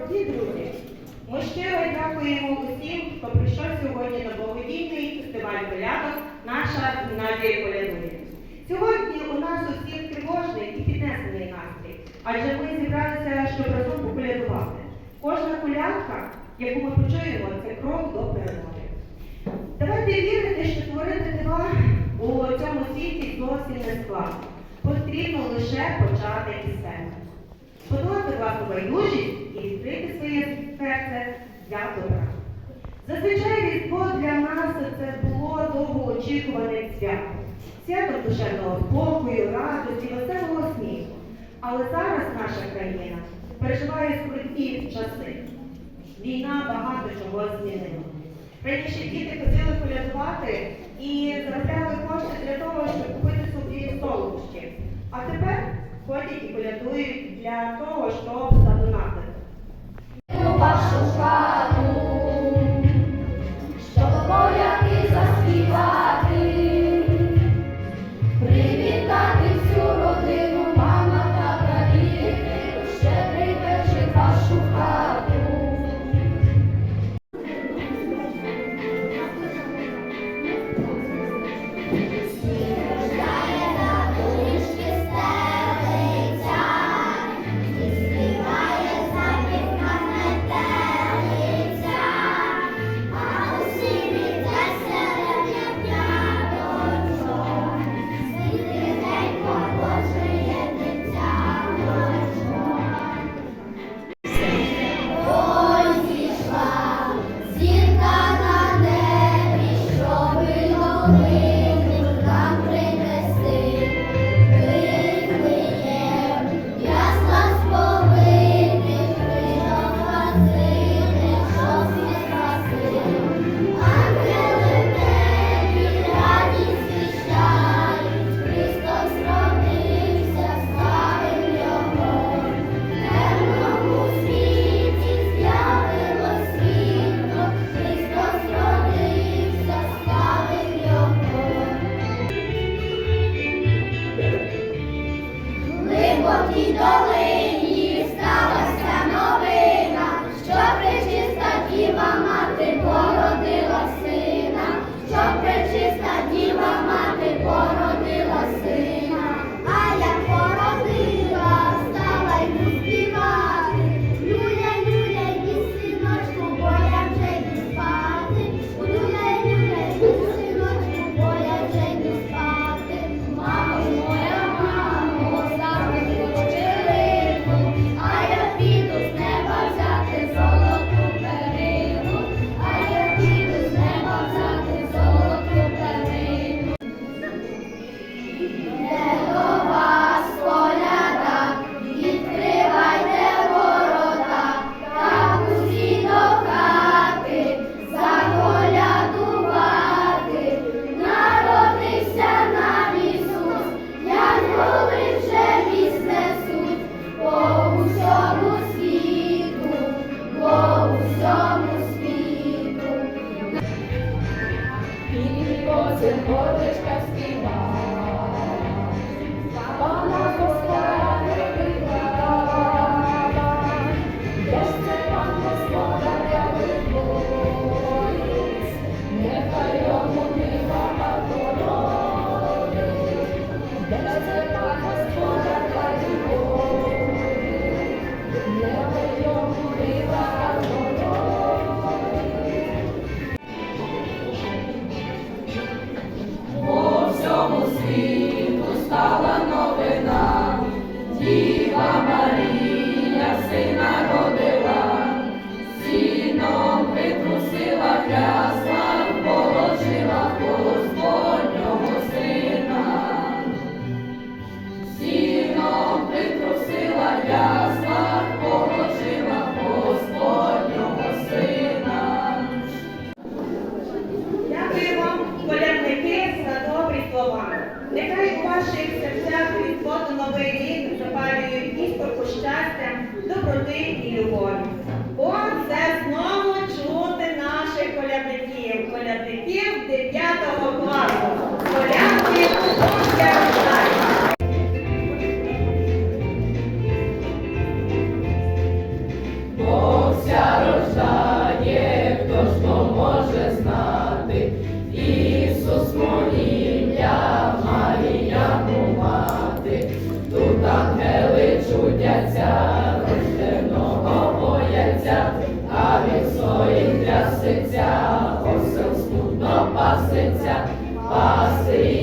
Дорогі друзі, ми щиро дякуємо усім, хто прийшов сьогодні на благодійний фестиваль колядок наша гімназія полянує. Сьогодні у нас усіх тривожний і піднесений настрій, адже ми зібралися, щоб разом поколядувати. Кожна колядка, яку ми почуємо, це крок до перемоги. Давайте вірити, що творити дива у цьому світі досі не складно. Потрібно лише почати із себе подолати вас байдужість і відкрити своє серце для добра. Зазвичай різдво для нас це було довгоочікуване свято. Свято душевного спокою, радості, веселого сміху. Але зараз наша країна переживає скруті часи. Війна багато чого змінила. Раніше діти хотіли колядувати і заробляли кошти для того, щоб купити собі солодощі. А тепер ходять і полятують для того, щоб задонати. Ангели чудяться, рожденого бояться, а від своїх трясеться, осел смутно паситься, пастирі